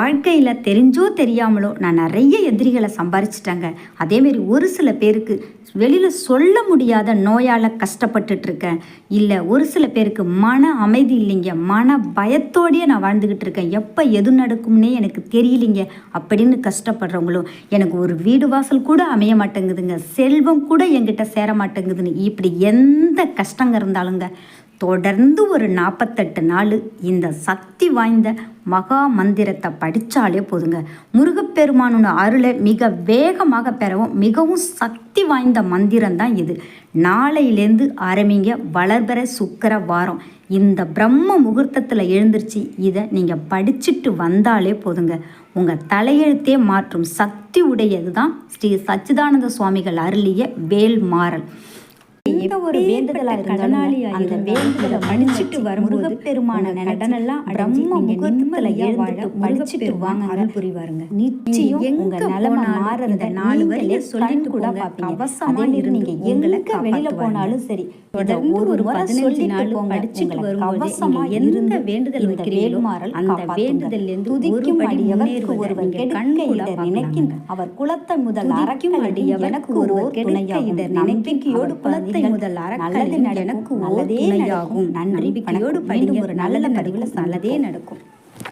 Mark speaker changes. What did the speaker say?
Speaker 1: வாழ்க்கையில் தெரிஞ்சோ தெரியாமலோ நான் நிறைய எதிரிகளை சம்பாரிச்சிட்டேங்க. அதேமாரி ஒரு சில பேருக்கு வெளியில் சொல்ல முடியாத நோயால் கஷ்டப்பட்டுட்டு இருக்கேன். இல்லை ஒரு சில பேருக்கு மன அமைதி இல்லைங்க. மன பயத்தோடயே நான் வாழ்ந்துக்கிட்டு இருக்கேன். எப்போ எது நடக்கும்னே எனக்கு தெரியலிங்க. அப்படின்னு கஷ்டப்படுறவங்களும் எனக்கு ஒரு வீடு வாசல் கூட அமைய மாட்டேங்குதுங்க. செல்வம் கூட என்கிட்ட சேர மாட்டேங்குதுன்னு இப்படி எந்த கஷ்டங்க இருந்தாலுங்க தொடர்ந்து ஒரு நாற்பத்தெட்டு நாள் இந்த சக்தி வாய்ந்த மகா மந்திரத்தை படித்தாலே போதுங்க. முருகப்பெருமானோட அருளை மிக வேகமாக பெறவும் மிகவும் சக்தி வாய்ந்த மந்திரம் தான் இது. நாளையிலேருந்து ஆரம்பிங்க வளர்பெற சுக்கர வாரம். இந்த பிரம்ம முகூர்த்தத்தில் எழுந்திருச்சு இதை நீங்கள் படிச்சுட்டு வந்தாலே போதுங்க. உங்கள் தலையெழுத்தே மாற்றும் சக்தி உடையது தான் ஸ்ரீ சச்சிதானந்த சுவாமிகள் அருளிய வேல் மாறல் எந்த ஒரு வேண்டுதலா இருந்தாலும் அந்த வேண்டுதலை படிச்சுட்டு வரும் முருகப்பெருமான கடனெல்லாம் பிரம்ம முகத்துல எழுந்துட்டு படிச்சுட்டு வாங்க. அருள் புரிவாருங்க. நிச்சயம் உங்க நிலைமை மாறத நாலு வரைய சொல்லிட்டு கூட பாப்பீங்க அவசரமா நீங்க எங்களுக்கு வெளியில போனாலும் சரி ஒரு நாள் படிச்சுட்டு வரும்போது எந்த வேண்டுதல் வைக்கிறீங்களோ அந்த வேண்டுதல்ல இருந்து துதிக்கும் அடியவருக்கு ஒருவர் கண்கையிட நினைக்கின்ற அவர் குலத்தை முதல் அறக்கும் அடியவனுக்கு ஒருவர் துணையாக இத நம்பிக்கையோடு குலத்தை முதல் அறக்கல்லது எனக்கு நல்லதே நடக்கும். நம்பிக்கையோடு படிங்க. ஒரு நல்ல பதிவில் நல்லதே நடக்கும்.